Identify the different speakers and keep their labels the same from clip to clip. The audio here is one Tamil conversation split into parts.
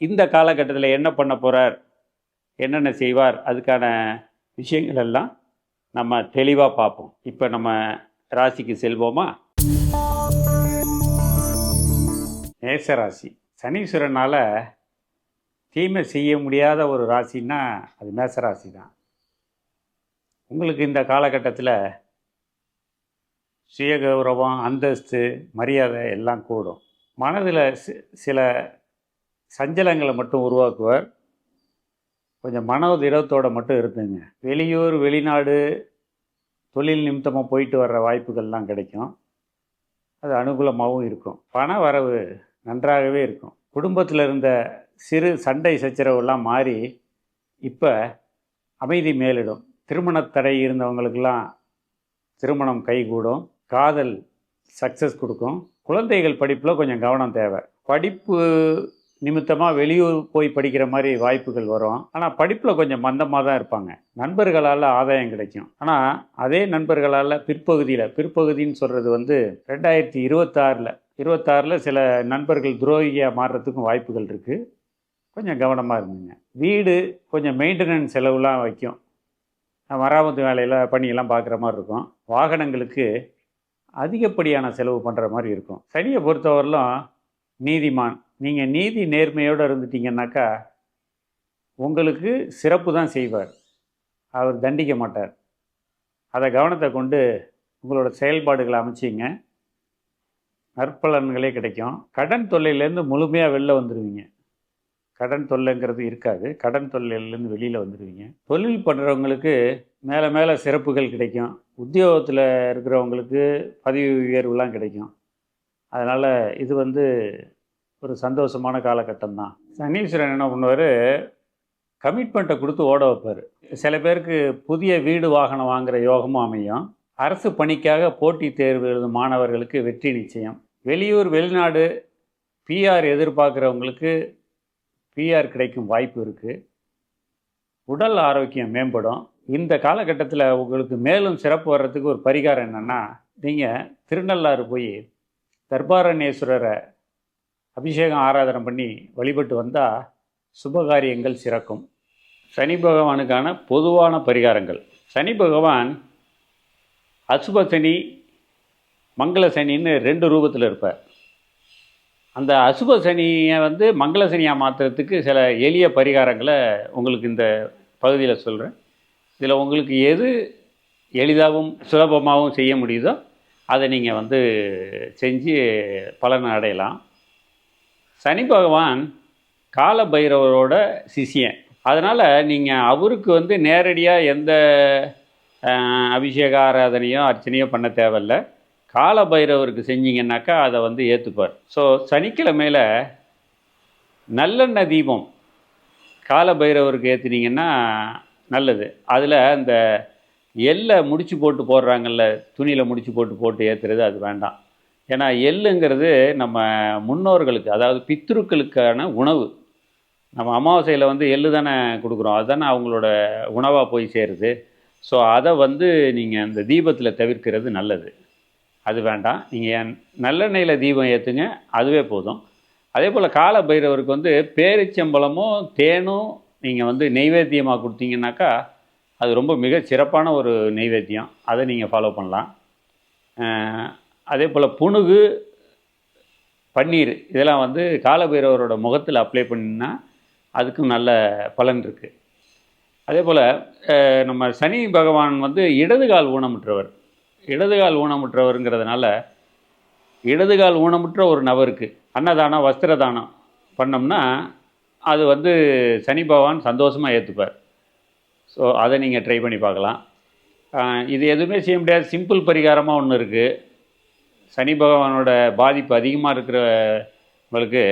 Speaker 1: இந்த காலகட்டத்தில் என்ன பண்ண போகிறார் என்னென்ன செய்வார்? அதுக்கான விஷயங்கள் எல்லாம் நம்ம தெளிவாக பார்ப்போம். இப்போ நம்ம ராசிக்கு செல்வோமா? மேசராசி. சனீஸ்வரனால் தீமை செய்ய முடியாத ஒரு ராசின்னா அது மேசராசி தான் உங்களுக்கு இந்த காலகட்டத்தில் சுயகௌரவம் அந்தஸ்து மரியாதை எல்லாம் கூடும். மனதில் சில சஞ்சலங்களை மட்டும் உருவாக்குவார். கொஞ்சம் மன திடத்தோடு மட்டும் இருந்துங்க. வெளியூர் வெளிநாடு தொழில் நிமித்தமாக போயிட்டு வர்ற வாய்ப்புகள்லாம் கிடைக்கும். அது அனுகூலமாகவும் இருக்கும். பண வரவு நன்றாகவே இருக்கும். குடும்பத்தில் இருந்த சிறு சண்டை சச்சரவுலாம் மாறி இப்போ அமைதி மேலிடும். திருமணத் தடை இருந்தவங்களுக்கெல்லாம் திருமணம் கைகூடும். காதல் சக்ஸஸ் கொடுக்கும். குழந்தைகள் படிப்பில் கொஞ்சம் கவனம் தேவை. படிப்பு நிமித்தமாக வெளியூர் போய் படிக்கிற மாதிரி வாய்ப்புகள் வரும். ஆனால் படிப்பில் கொஞ்சம் மந்தமாக தான் இருப்பாங்க. நண்பர்களால் ஆதாயம் கிடைக்கும். ஆனால் அதே நண்பர்களால் பிற்பகுதியில் பிற்பகுதின்னு சொல்கிறது வந்து ரெண்டாயிரத்தி இருபத்தாறில் இருபத்தாறில் சில நண்பர்கள் துரோகியாக மாறுறதுக்கும் வாய்ப்புகள் இருக்குது கொஞ்சம் கவனமாக இருந்துங்க. வீடு கொஞ்சம் மெயின்டெனன்ஸ் செலவுலாம் வைக்கும். மராமத்து வேலையில் பணியெல்லாம் பார்க்குற மாதிரி இருக்கும். வாகனங்களுக்கு அதிகப்படியான செலவு பண்ணுற மாதிரி இருக்கும். சனியை பொறுத்தவரையிலும் நீதிமான் நீங்கள் நீதி நேர்மையோடு இருந்துட்டீங்கன்னாக்கா உங்களுக்கு சிறப்பு தான் செய்வார். அவர் தண்டிக்க மாட்டார். அதை கவனத்தை கொண்டு உங்களோட செயல்பாடுகளை அமைச்சிங்க. நற்பலன்களே கிடைக்கும். கடன் தொல்லையிலேருந்து முழுமையாக வெளில வந்துடுவீங்க கடன் தொல்லைங்கிறது இருக்காது. கடன் தொல்லையிலேருந்து வெளியில் வந்துடுவீங்க தொழில் பண்ணுறவங்களுக்கு மேலே மேலே சிறப்புகள் கிடைக்கும். உத்தியோகத்தில் இருக்கிறவங்களுக்கு பதவி உயர்வுலாம் கிடைக்கும். அதனால் இது வந்து ஒரு சந்தோஷமான காலகட்டம் தான் சனீஸ்வரன் என்ன பண்ணுவார்? கமிட்மெண்ட்டை கொடுத்து ஓட வைப்பார். சில பேருக்கு புதிய வீடு வாகனம் வாங்குகிற யோகமும் அமையும். அரசு பணிக்காக போட்டித் தேர்வு எழுதும் மாணவர்களுக்கு வெற்றி நிச்சயம். வெளியூர் வெளிநாடு பிஆர் எதிர்பார்க்குறவங்களுக்கு பிஆர் கிடைக்கும் வாய்ப்பு இருக்குது உடல் ஆரோக்கியம் மேம்படும். இந்த காலகட்டத்தில் உங்களுக்கு மேலும் சிறப்பு வர்றதுக்கு ஒரு பரிகாரம் என்னென்னா நீங்கள் திருநள்ளாறு போய் தர்பாரண்யேஸ்வரரை அபிஷேகம் ஆராதனை பண்ணி வழிபட்டு வந்தால் சுபகாரியங்கள் சிறக்கும். சனி பகவானுக்கான பொதுவான பரிகாரங்கள். சனி பகவான் அசுப சனி மங்கள சனின்னு ரெண்டு ரூபத்தில் இருப்பார். அந்த அசுப சனியை வந்து மங்கள சனியாக மாற்றுறதுக்கு சில எளிய பரிகாரங்களை உங்களுக்கு இந்த பகுதியில் சொல்கிறேன் இதில் உங்களுக்கு எது எளிதாகவும் சுலபமாகவும் செய்ய முடியுதோ அதை நீங்கள் வந்து செஞ்சு பலனை அடையலாம். சனி பகவான் கால பைரவரோட சிஷியன். அதனால் நீங்கள் அவருக்கு வந்து நேரடியாக எந்த அபிஷேக ஆராதனையோ அர்ச்சனையோ பண்ண தேவையில்ல. கால பைரவருக்கு செஞ்சீங்கன்னாக்கா அதை வந்து ஏற்றுப்பார் ஸோ சனிக்கிழமையில் நல்லெண்ணெய் தீபம் கால பைரவருக்கு ஏற்றுனீங்கன்னா நல்லது. அதில் அந்த எல்லை முடிச்சு போட்டு போடுறாங்கல்ல துணியில் முடிச்சு போட்டு போட்டு ஏற்றுறது அது வேண்டாம். ஏன்னா எள்ளுங்கிறது நம்ம முன்னோர்களுக்கு அதாவது பித்ருக்களுக்கான உணவு. நம்ம அமாவாசையில் வந்து எள்ளு தானே கொடுக்குறோம். அதுதானே அவங்களோட உணவாக போய் சேருது. ஸோ அதை வந்து நீங்கள் அந்த தீபத்தில் தவிர்க்கிறது நல்லது. அது வேண்டாம். நீங்கள் நல்லெண்ணெயில் தீபம் ஏற்றுங்க அதுவே போதும். அதே போல் கால பைரவருக்கு வந்து பேரிச்சம்பழமும் தேனும் நீங்கள் வந்து நெய்வேத்தியமாக கொடுத்தீங்கன்னாக்கா அது ரொம்ப மிக சிறப்பான ஒரு நெய்வேத்தியம். அதை நீங்கள் ஃபாலோ பண்ணலாம். அதே போல் புணுகு பன்னீர் இதெல்லாம் வந்து காலபைரவரோட முகத்தில் அப்ளை பண்ணினா அதுக்கும் நல்ல பலன் இருக்குது அதே போல் நம்ம சனி பகவான் வந்து இடதுகால் ஊனமுற்றவர். இடதுகால் ஊனமுற்றவருங்கிறதுனால இடதுகால் ஊனமுற்ற ஒரு நபருக்கு அன்னதானம் வஸ்திரதானம் பண்ணோம்னா அது வந்து சனி பகவான் சந்தோஷமாக ஏற்றுப்பார் ஸோ அதை நீங்கள் ட்ரை பண்ணி பார்க்கலாம். இது எதுவுமே செய்ய முடியாது. சிம்பிள் பரிகாரமாக ஒன்று இருக்குது சனி பகவானோட பாதிப்பு அதிகமாக இருக்கிறவங்களுக்கு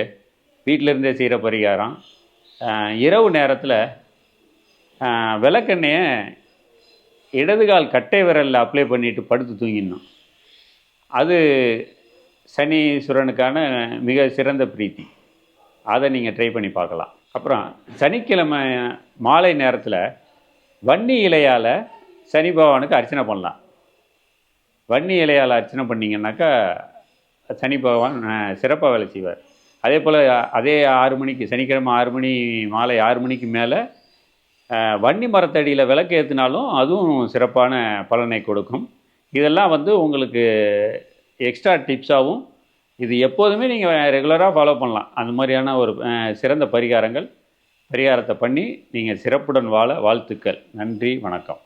Speaker 1: வீட்டில இருந்தே செய்கிற பரிகாரம். இரவு நேரத்தில் விளக்கெண்ணெயை இடதுகால் கட்டை விரலில் அப்ளை பண்ணிவிட்டு படுத்து தூங்கிடணும். அது சனீஸ்வரனுக்கான மிக சிறந்த பிரீத்தி. அதை நீங்கள் ட்ரை பண்ணி பார்க்கலாம். அப்புறம் சனிக்கிழமை மாலை நேரத்தில் வன்னி இலையால் சனி பகவானுக்கு அர்ச்சனை பண்ணலாம். வன்னி இலையால் அர்ச்சனை பண்ணிங்கன்னாக்கா சனி பகவான் சிறப்பாக வேலை செய்வார். அதே போல் அதே ஆறு மணிக்கு சனிக்கிழமை ஆறு மணி மாலை ஆறு மணிக்கு மேலே வன்னி மரத்தடியில் விளக்கு ஏற்றினாலும் அதுவும் சிறப்பான பலனை கொடுக்கும். இதெல்லாம் வந்து உங்களுக்கு எக்ஸ்ட்ரா டிப்ஸாகவும் இது எப்போதுமே நீங்கள் ரெகுலராக ஃபாலோ பண்ணலாம். அந்த மாதிரியான ஒரு சிறந்த பரிகாரங்கள் பரிகாரத்தை பண்ணி நீங்கள் சிறப்புடன் வாழ வாழ்த்துக்கள். நன்றி வணக்கம்.